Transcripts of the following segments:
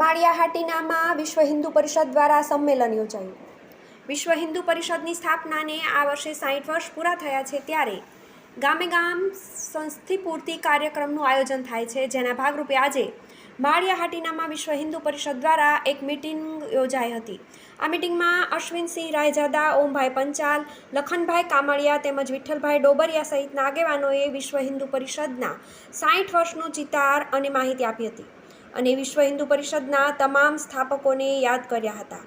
માળિયાહાટીનામાં વિશ્વ હિન્દુ પરિષદ દ્વારા સંમેલન યોજાયું. વિશ્વ હિન્દુ પરિષદની સ્થાપનાને આ વર્ષે સાઠ વર્ષ પૂરા થયા છે ત્યારે ગામે ગામ સંસ્થિપૂર્તિ કાર્યક્રમનું આયોજન થાય છે. જેના ભાગરૂપે આજે માળિયાહાટીનામાં વિશ્વ હિન્દુ પરિષદ દ્વારા એક મિટિંગ યોજાઈ હતી. આ મિટિંગમાં અશ્વિનસિંહ રાયજાદા, ઓમભાઈ પંચાલ, લખનભાઈ કામળિયા તેમજ વિઠ્ઠલભાઈ ડોબરિયા સહિતના આગેવાનોએ વિશ્વ હિન્દુ પરિષદના સાઠ વર્ષનું ચિતાર અને માહિતી આપી હતી. અને વિશ્વ હિન્દુ પરિષદના તમામ સ્થાપકોને યાદ કર્યા હતા.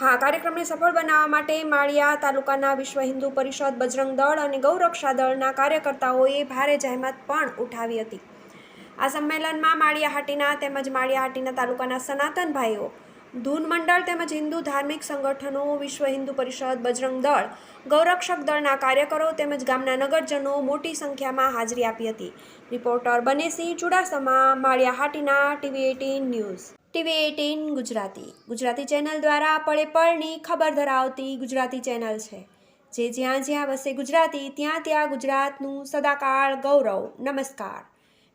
હા, કાર્યક્રમને સફળ બનાવવા માટે માળિયા તાલુકાના વિશ્વ હિન્દુ પરિષદ, બજરંગ દળ અને ગૌરક્ષા દળના કાર્યકર્તાઓએ ભારે જહેમત પણ ઉઠાવી હતી. આ સંમેલનમાં માળિયાહાટીના તેમજ માળિયાહાટીના તાલુકાના સનાતન ભાઈઓ ધૂન મંડળ તેમજ હિન્દુ ધાર્મિક સંગઠનો, વિશ્વ હિન્દુ પરિષદ, બજરંગ દળ, ગૌરક્ષક દળના કાર્યકરો તેમજ ગામના નગરજનો મોટી સંખ્યામાં હાજરી આપી હતી. Reporter Banesinh Chudasama Maliyahatina TV eighteen news. TV eighteen Gujarati. Gujarati channel દ્વારા પળે પળની ખબર ધરાવતી ગુજરાતી ચેનલ છે. જે જ્યાં જ્યાં વસે ગુજરાતી, ત્યાં ત્યાં ગુજરાતનું સદાકાળ ગૌરવ. નમસ્કાર.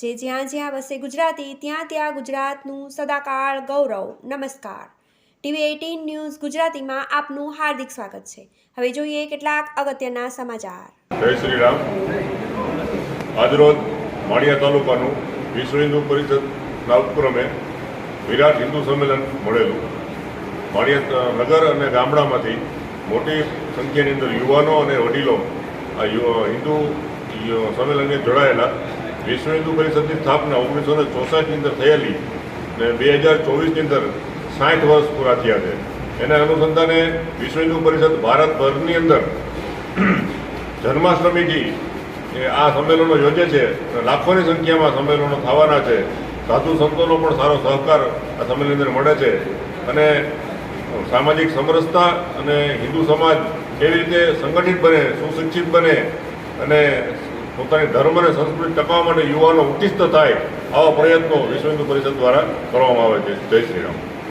જે જ્યાં જ્યાં વસે ગુજરાતી, ત્યાં ત્યાં ગુજરાતનું સદાકાળ ગૌરવ. નમસ્કાર. ટીવી એટીન ન્યૂઝ ગુજરાતીમાં આપનું હાર્દિક સ્વાગત છે. હવે જોઈએ કેટલાક અગત્યના સમાચાર. જય શ્રી રામ આજરોજ માળિયા તાલુકાનું વિશ્વ હિન્દુ પરિષદના ઉપક્રમે વિરાટ હિન્દુ સંમેલન મળેલું. માળિયા નગર અને ગામડામાંથી મોટી સંખ્યાની અંદર યુવાનો અને વડીલો આ હિન્દુ સંમેલનને જોડાયેલા વિશ્વ હિન્દુ પરિષદની સ્થાપના ઓગણીસો ને ચોસઠની અંદર થયેલી ને બે હજાર ચોવીસની અંદર સાઠ વર્ષ પૂરા થયા છે. એના અનુસંધાને વિશ્વ હિન્દુ પરિષદ ભારતભરની અંદર જન્માષ્ટમીથી આ સંમેલનો યોજે છે લાખોની સંખ્યામાં સંમેલનો થવાના છે. સાધુ સંતોનો પણ સારો સહકાર આ સંમેલનની અંદર મળે છે. અને સામાજિક સમરસતા અને હિન્દુ સમાજ કેવી રીતે સંગઠિત બને, સુશિક્ષિત બને અને પોતાની ધર્મ અને સંસ્કૃતિ ટકાવવા માટે યુવાનો ઉત્તિષ્ઠ થાય આવા પ્રયત્નો વિશ્વ હિન્દુ પરિષદ દ્વારા કરવામાં આવે છે. જય શ્રી રામ.